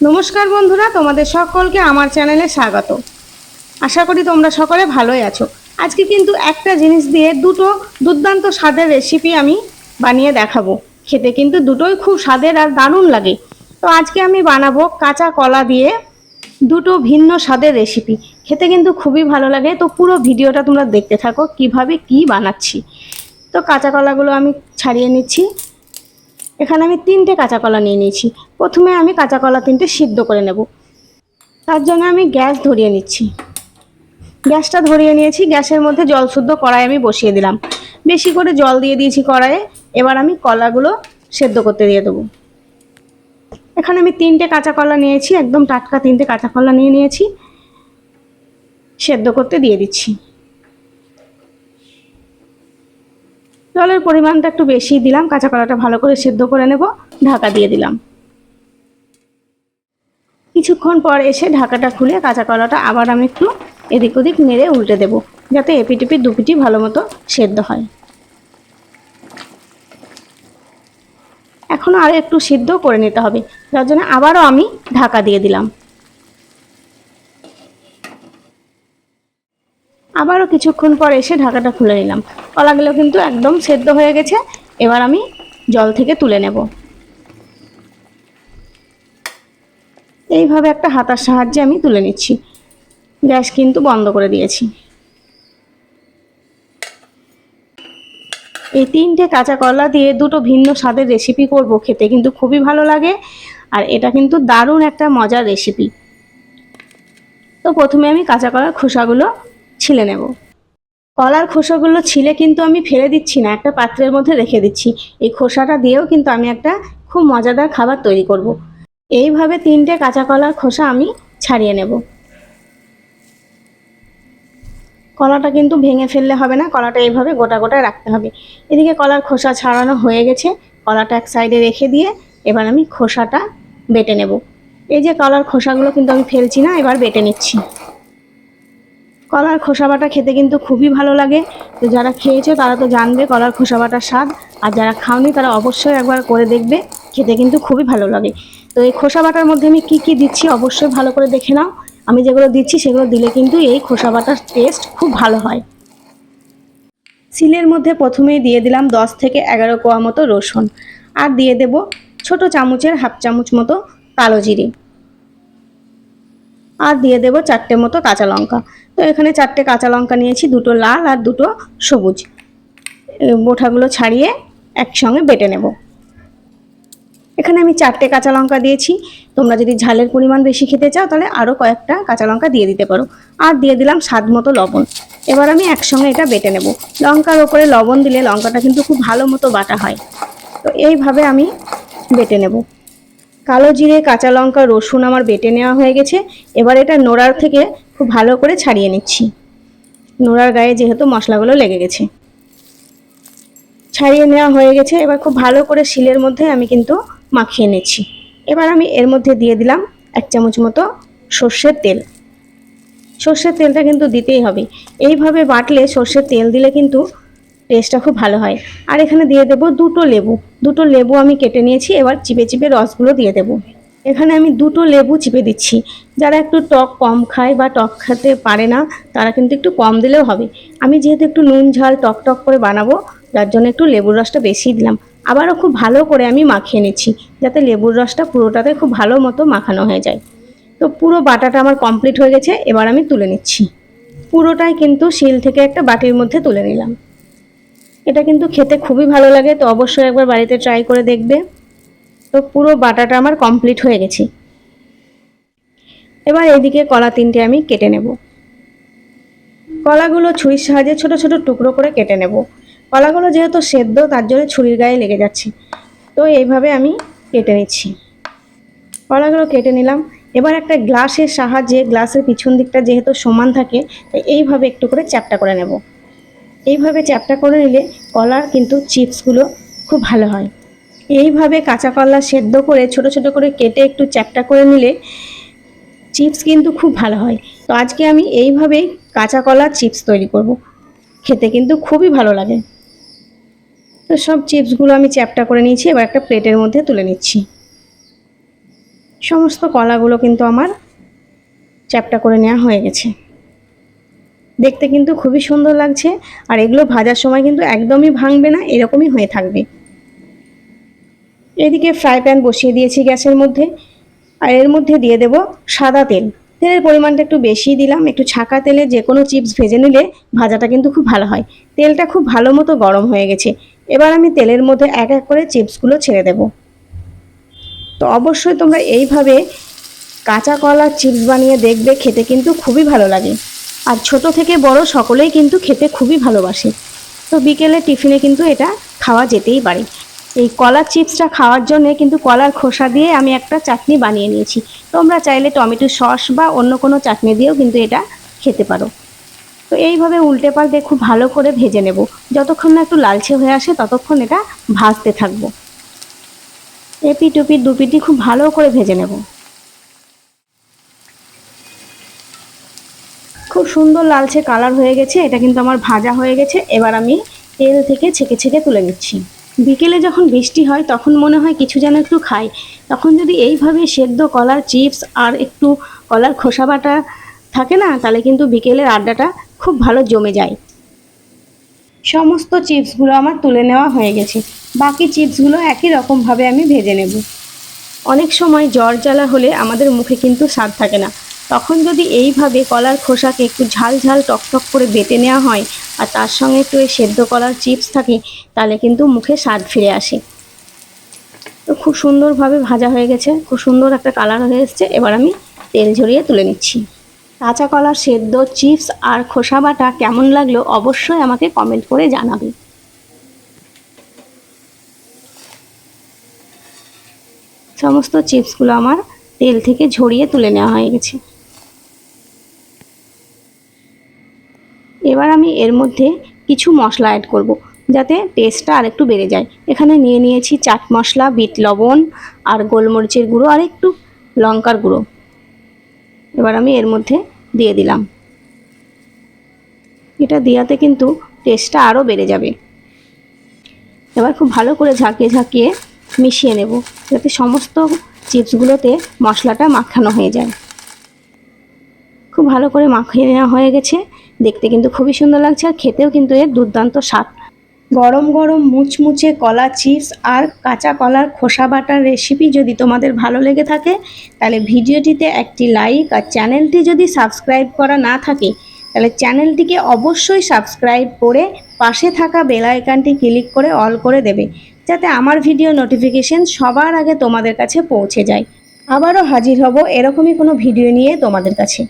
নমস্কার বন্ধুরা, তোমাদের সকলকে আমার চ্যানেলে স্বাগত। আশা করি তোমরা সকলে ভালোই আছো। আজকে কিন্তু একটা জিনিস দিয়ে দুটো দুর্দান্ত স্বাদের রেসিপি আমি বানিয়ে দেখাবো। খেতে কিন্তু দুটোই খুব স্বাদের আর দারুণ লাগে। তো আজকে আমি বানাবো কাঁচা কলা দিয়ে দুটো ভিন্ন স্বাদের রেসিপি খেতে কিন্তু খুবই ভালো লাগে। তো পুরো ভিডিওটা তোমরা দেখতে থাকো, কীভাবে কি বানাচ্ছি। তো কাঁচা কলাগুলো আমি ছাড়িয়ে নিচ্ছি। এখানে আমি তিনটে কাঁচা কলা নিয়ে নিয়েছি। প্রথমে আমি কাঁচা কলা তিনটে সিদ্ধ করে নেব। তার জন্য আমি গ্যাস ধরিয়ে নিচ্ছি। গ্যাসটা ধরিয়ে নিয়েছি। গ্যাসের মধ্যে জল শুদ্ধ কড়াই আমি বসিয়ে দিলাম। বেশি করে জল দিয়ে দিয়েছি কড়াইয়ে। এবার আমি কলাগুলো সেদ্ধ করতে দিয়ে দেবো। এখানে আমি তিনটে কাঁচা কলা নিয়েছি। একদম টাটকা তিনটে কাঁচা কলা নিয়ে নিয়েছি। সেদ্ধ করতে দিয়ে দিচ্ছি। জলের পরিমাণটা একটু বেশি দিলাম, কাঁচা কলাটা ভালো করে সেদ্ধ করে নেব, ঢাকা দিয়ে দিলাম। কিছুক্ষণ পর এসে ঢাকাটা খুলে কাঁচা কলাটা আবার আমি একটু এদিক ওদিক নেড়ে উল্টে দেবো, যাতে এপিটিপি দুপিটি ভালো মতো সেদ্ধ হয়। এখনও আরও একটু সিদ্ধ করে নিতে হবে, যার জন্য আবারও আমি ঢাকা দিয়ে দিলাম। আবারও কিছুক্ষণ পর এসে ঢাকাটা খুলে নিলাম। কলাগুলো কিন্তু একদম সেদ্ধ হয়ে গেছে। এবার আমি জল থেকে তুলে নেব। এইভাবে একটা হাতার সাহায্যে আমি তুলে নিচ্ছি। গ্যাস কিন্তু বন্ধ করে দিয়েছি। এই তিনটে কাঁচা কলা দিয়ে দুটো ভিন্ন স্বাদের রেসিপি করব খেতে কিন্তু খুবই ভালো লাগে। আর এটা কিন্তু দারুণ একটা মজার রেসিপি তো প্রথমে আমি কাঁচা কলার খোসাগুলো ছিলে নেব। কলার খোসাগুলো ছিলে কিন্তু আমি ফেলে দিচ্ছি না, একটা পাত্রের মধ্যে রেখে দিচ্ছি। এই খোসাটা দিয়েও কিন্তু আমি একটা খুব মজাদার খাবার তৈরি করব। এইভাবে তিনটে কাঁচা কলার খোসা আমি ছাড়িয়ে নেব। কলাটা কিন্তু ভেঙে ফেললে হবে না, কলাটা এইভাবে গোটা গোটা রাখতে হবে। এদিকে কলার খোসা ছাড়ানো হয়ে গেছে, কলাটা এক সাইডে রেখে দিয়ে এবার আমি খোসাটা বেটে নেব। এই যে কলার খোসাগুলো কিন্তু আমি ফেলছি না, এবার বেটে নিচ্ছি। কলার খোসা বাটা খেতে কিন্তু খুবই ভালো লাগে। তো যারা খেয়েছো তারা তো জানবে কলার খোসা বাটার স্বাদ। আর যারা খাওনি তারা অবশ্যই একবার করে দেখবে। খেতে কিন্তু খুবই ভালো লাগে। তো এই খোসা বাটার মধ্যে আমি কি কি দিচ্ছি অবশ্যই ভালো করে দেখে নাও। আমি যেগুলো দিচ্ছি সেগুলো দিলে কিন্তু এই খোসা বাটার টেস্ট খুব ভালো হয়। সিলের মধ্যে প্রথমেই দিয়ে দিলাম দশ থেকে এগারো কোয়া মতো রসুন। আর দিয়ে দেব ছোট চামচের হাফ চামচ মতো কালো জিরে। আর দিয়ে দেব চারটে মতো কাঁচা লঙ্কা। তো এখানে চারটে কাঁচা লঙ্কা নিয়েছি, দুটো লাল আর দুটো সবুজ। বোঁঠাগুলো ছাড়িয়ে একসঙ্গে বেটে নেব। এখানে আমি চারটে কাঁচা লঙ্কা দিয়েছি। তোমরা যদি ঝালের পরিমাণ বেশি খেতে চাও, তাহলে আরও কয়েকটা কাঁচা লঙ্কা দিয়ে দিতে পারো। আর দিয়ে দিলাম স্বাদ মতো লবণ। এবার আমি একসঙ্গে এটা বেটে নেব। লঙ্কার ওপরে লবণ দিলে লঙ্কাটা কিন্তু খুব ভালো মতো বাটা হয়। তো এইভাবে আমি বেটে নেব। কালো জিরে, কাঁচা লঙ্কা, রসুন আমার বেটে নেওয়া হয়ে গেছে। এবার এটা নোড়ার থেকে খুব ভালো করে ছাড়িয়ে নিচ্ছি। নোড়ার গায়ে যেহেতু মশলাগুলো লেগে গেছে। ছাড়িয়ে নেওয়া হয়ে গেছে। এবার খুব ভালো করে শিলের মধ্যে আমি কিন্তু মাখিয়ে নিচ্ছি। এবার আমি এর মধ্যে দিয়ে দিলাম এক চামচ মতো সর্ষের তেল। সর্ষের তেলটা কিন্তু দিতেই হবে। এইভাবে বাটলে সর্ষের তেল দিলে কিন্তু টেস্টটা খুব ভালো হয়। আর এখানে দিয়ে দেব দুটো লেবু। দুটো লেবু আমি কেটে নিয়েছি, এবার চিপে চিপে রসগুলো দিয়ে দেব। এখানে আমি দুটো লেবু চিপে দিচ্ছি। যারা একটু টক কম খায় বা টক খেতে পারে না, তারা কিন্তু একটু কম দিলেও হবে। আমি যেহেতু একটু নুন, ঝাল, টক টক করে বানাবো, যার জন্য একটু লেবুর রসটা বেশি দিলাম। আবারও খুব ভালো করে আমি মাখিয়ে নিচ্ছি, যাতে লেবুর রসটা পুরোটাতে খুব ভালো মতো মাখানো হয়ে যায়। তো পুরো বাটাটা আমার কমপ্লিট হয়ে গেছে, এবার আমি তুলে নিচ্ছি। পুরোটাই কিন্তু শিল থেকে একটা বাটির মধ্যে তুলে নিলাম। এটা কিন্তু খেতে খুবই ভালো লাগে, তো অবশ্যই একবার বাড়িতে ট্রাই করে দেখবে। তো পুরো বাটাটা আমার কমপ্লিট হয়ে গেছে। এবার এইদিকে কলা তিনটে আমি কেটে নেব। কলাগুলো ছুরির সাহায্যে ছোট ছোট টুকরো করে কেটে নেব। কলাগুলো যেহেতু সেদ্ধ, তার জন্য ছুরির গায়ে লেগে যাচ্ছে। তো এইভাবে আমি কেটে নিচ্ছি। কলাগুলো কেটে নিলাম। এবার একটা গ্লাসের সাহায্যে, গ্লাসের পিছন দিকটা যেহেতু সমান থাকে তাই এইভাবে একটু করে চ্যাপটা করে নেব। এইভাবে চ্যাপটা করে নিলে কলার কিন্তু চিপসগুলো খুব ভালো হয়। এইভাবে কাঁচা কলা সেদ্ধ করে, ছোট ছোট করে কেটে একটু চ্যাপটা করে নিলে চিপস কিন্তু খুব ভালো হয়। তো আজকে আমি এইভাবেই কাঁচা কলার চিপস তৈরি করব। খেতে কিন্তু খুবই ভালো লাগে। তো সব চিপসগুলো আমি চ্যাপটা করে নিয়েছি, এবার একটা প্লেটের মধ্যে তুলে নিচ্ছি। সমস্ত কলাগুলো কিন্তু আমার চ্যাপটা করে নেওয়া হয়ে গেছে। দেখতে কিন্তু খুবই সুন্দর লাগছে। আর এগুলো ভাজার সময় কিন্তু একদমই ভাঙবে না, এরকমই হয়ে থাকবে। এদিকে ফ্রাই প্যান বসিয়ে দিয়েছি গ্যাসের মধ্যে। আর এর মধ্যে দিয়ে দেব সাদা তেল। তেলের পরিমাণটা একটু বেশি দিলাম, একটু ছাকা তেলে যে কোনো চিপস ভেজে নিলে ভাজাটা কিন্তু খুব ভালো হয়। তেলটা খুব ভালো মতো গরম হয়ে গেছে। এবার আমি তেলের মধ্যে এক এক করে চিপসগুলো ছেড়ে দেব। তো অবশ্যই তোমরা এইভাবে কাঁচা কলা চিপস বানিয়ে দেখবে, খেতে কিন্তু খুবই ভালো লাগে। আর ছোট থেকে বড় সকলেই কিন্তু খেতে খুবই ভালোবাসে। তো বিকেলে টিফিনে কিন্তু এটা খাওয়া যেতেই পারে। এই কলার চিপসটা খাওয়ার জন্য কিন্তু কলার খোসা দিয়ে আমি একটা চাটনি বানিয়ে নিয়েছি। তোমরা চাইলে টমেটো সস বা অন্য কোনো চাটনি দিয়েও কিন্তু এটা খেতে পারো। তো এইভাবে উল্টে পাল্টে খুব ভালো করে ভেজে নেব। যতক্ষণ না একটু লালচে হয়ে আসে ততক্ষণ এটা ভাজতে থাকব। এপি টুপি দুপিটি খুব ভালো করে ভেজে নেব। খুব সুন্দর লালচে কালার হয়ে গেছে, এটা কিন্তু আমার ভাজা হয়ে গেছে। এবার আমি তেল থেকে ছেঁকে ছেঁকে তুলে নিচ্ছি। বিকেলে যখন বৃষ্টি হয়, তখন মনে হয় কিছু যেন একটু খাই। তখন যদি এইভাবে সেদ্ধ কলার চিপস আর একটু কলার খোসা বাটা থাকে না, তাহলে কিন্তু বিকেলের আড্ডাটা খুব ভালো জমে যায়। সমস্ত চিপসগুলো আমার তুলে নেওয়া হয়ে গেছে। বাকি চিপসগুলো একই রকমভাবে আমি ভেজে নেব। অনেক সময় জ্বর জ্বালা হলে আমাদের মুখে কিন্তু স্বাদ থাকে না। তখন যদি এইভাবে কলার খোসাকে একটু ঝাল ঝাল টকটক করে বেটে নেওয়া হয় আর তার সঙ্গে একটু এই সেদ্ধ কলার চিপস থাকে, তাহলে কিন্তু মুখে স্বাদ ফিরে আসে। তো খুব সুন্দরভাবে ভাজা হয়ে গেছে, খুব সুন্দর একটা কালার হয়ে এসছে। এবার আমি তেল ঝরিয়ে তুলে নিচ্ছি। কাঁচা কলার সেদ্ধ চিপস আর খোসা বাটা কেমন লাগল অবশ্যই আমাকে কমেন্ট করে জানাবে। সমস্ত চিপসগুলো আমার তেল থেকে ঝরিয়ে তুলে নেওয়া হয়ে গেছে। এবার আমি এর মধ্যে কিছু মশলা অ্যাড করব, যাতে টেস্টটা আর একটু বেড়ে যায়। এখানে নিয়ে নিয়েছি চাট মশলা, বিট লবণ, আর গোলমরিচের গুঁড়ো, আর একটু লঙ্কার গুঁড়ো। এবার আমি এর মধ্যে দিয়ে দিলাম। এটা দেওয়াতে কিন্তু টেস্টটা আরও বেড়ে যাবে। এবার খুব ভালো করে ঝাঁকিয়ে ঝাঁকিয়ে মিশিয়ে নেব, যাতে সমস্ত চিপসগুলোতে মশলাটা মাখানো হয়ে যায়। খুব ভালো করে মাখিয়ে নেওয়া হয়ে গেছে। দেখতে কিন্তু খুবই সুন্দর লাগছে আর খেতেও কিন্তু এর দুর্দান্ত স্বাদ। গরম গরম মুচমুচে কলা চিপস আর কাঁচা কলার খোসা বাটার রেসিপি যদি তোমাদের ভালো লেগে থাকে, তাহলে ভিডিওটিতে একটি লাইক আর চ্যানেলটি যদি সাবস্ক্রাইব করা না থাকে, তাহলে চ্যানেলটিকে অবশ্যই সাবস্ক্রাইব করে পাশে থাকা বেল আইকনটি ক্লিক করে অল করে দেবে, যাতে আমার ভিডিও নোটিফিকেশন সবার আগে তোমাদের কাছে পৌঁছে যায়। আবারও হাজির হব এরকমই কোনো ভিডিও নিয়ে তোমাদের কাছে।